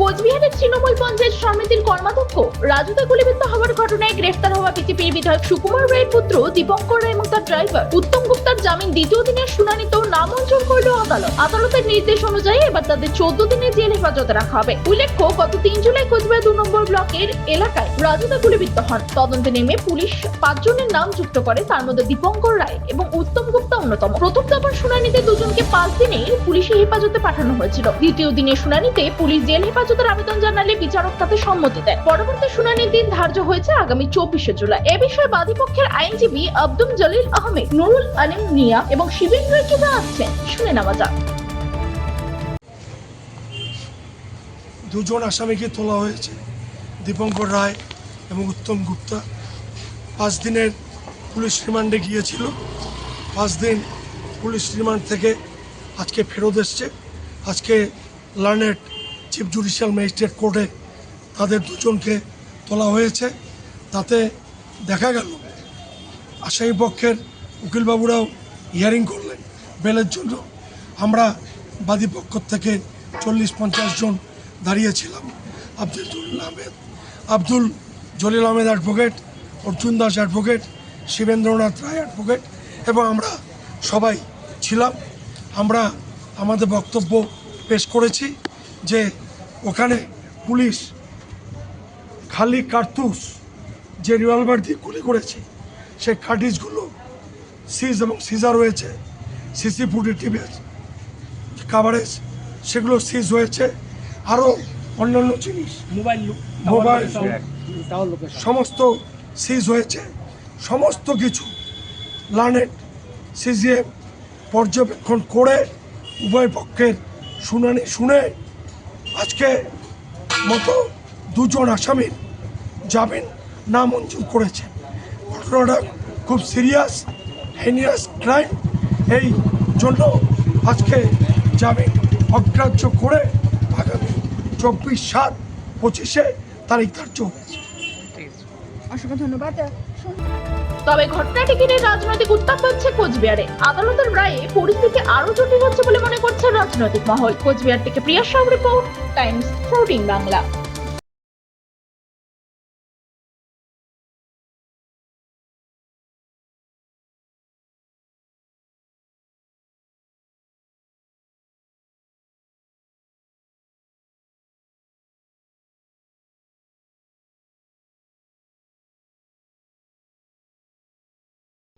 কোচবিহারের তৃণমূল পঞ্চায়েত সমিতির কর্মাধ্যক্ষ রাজুদা গুলিবিদ্ধ হওয়ার ঘটনায় গ্রেফতার হওয়া বিজেপির বিধায়ক সুকুমার রায়ের পুত্র দীপঙ্কর রায় এবং তার ড্রাইভার উত্তম গুপ্তার জামিন দ্বিতীয় দিনের শুনানিতেও নামঞ্জুর করল আদালত। আদালতের নির্দেশ অনুযায়ী এবার তাদের চোদ্দ দিনের জেল হেফাজতে রাখা হবে। উল্লেখ্য, গত তিন জুলাই কোচবিহার দু নম্বর ব্লকের এলাকায় রাজুদা গুলিবিদ্ধ হন। তদন্তে নেমে পুলিশ পাঁচজনের নাম যুক্ত করে, তার মধ্যে দীপঙ্কর রায় এবং উত্তম গুপ্তা অন্যতম। প্রথম দফার শুনানিতে দুজনকে পাঁচ দিনে পুলিশি হেফাজতে পাঠানো হয়েছিল। দ্বিতীয় দিনের শুনানিতে পুলিশ জেল হেফাজতের আবেদন জানালে বিচারক তাতে সম্মতি দেয় পরবর্তী শুনানির দিন ধার্য হয়েছে আগামী চব্বিশে জুলাই। এ বিষয়ে বাদীপক্ষের আইনজীবী আব্দুল জলিল আহমেদ, নুরুল আলিম মিয়া এবং শিবেন্দ্র কি আসছেন শুনে নেওয়া যাক। দুজন আসামিকে তোলা হয়েছে, দীপঙ্কর রায় এবং উত্তম গুপ্তা। পাঁচ দিনের পুলিশ রিমান্ডে গিয়েছিল। পাঁচ দিন পুলিশ রিমান্ড থেকে আজকে ফেরত এসছে। আজকে লার্নেট চিফ জুডিশিয়াল ম্যাজিস্ট্রেট কোর্টে তাদের দুজনকে তোলা হয়েছে। তাতে দেখা গেল, আসামি পক্ষের উকিলবাবুরাও হিয়ারিং করলেন বেলের জন্য। আমরা বাদী পক্ষ থেকে চল্লিশ পঞ্চাশ জন দাঁড়িয়েছিলাম। Abdul Ahmed, Abdul Jalil Ahmed advocate Arjun Das advocate Shibendranath Roy advocate এবং আমরা সবাই ছিলাম। আমরা আমাদের বক্তব্য পেশ করেছি। যে ওখানে পুলিশ খালি কার্তুস যে রিভলভার দিয়ে গুলি করেছে সেই কার্টিজগুলো সিজ এবং সিজার হয়েছে সিসি ফুটেটিভ কাভারেজ সেগুলো সিজ হয়েছে। আরও অন্যান্য জিনিস মোবাইল মোবাইল সমস্ত সিজ হয়েছে। সমস্ত কিছু লার্নেট সিজিএম পর্যবেক্ষণ করে উভয় পক্ষের শুনানি শুনে আজকে মতো দুজন আসামির জামিন নামঞ্জুর করেছে। ঘটনাটা খুব সিরিয়াস হেনিয়াস ক্রাইম এই জন্য আজকে জামিন অগ্রাহ্য করে আগামী চব্বিশ সাত পঁচিশে তারিখ ধার্য হয়েছে। অসংখ্য ধন্যবাদ। তবে ঘটনাটি কিনে রাজনৈতিক উত্তাপ হচ্ছে কোচবিহারে। আদালতের রায়ে পরিস্থিতি আরও জটিল হচ্ছে বলে মনে করছে রাজনৈতিক মহল। কোচবিহার থেকে Priya Shaw report, Times fourteen Bangla.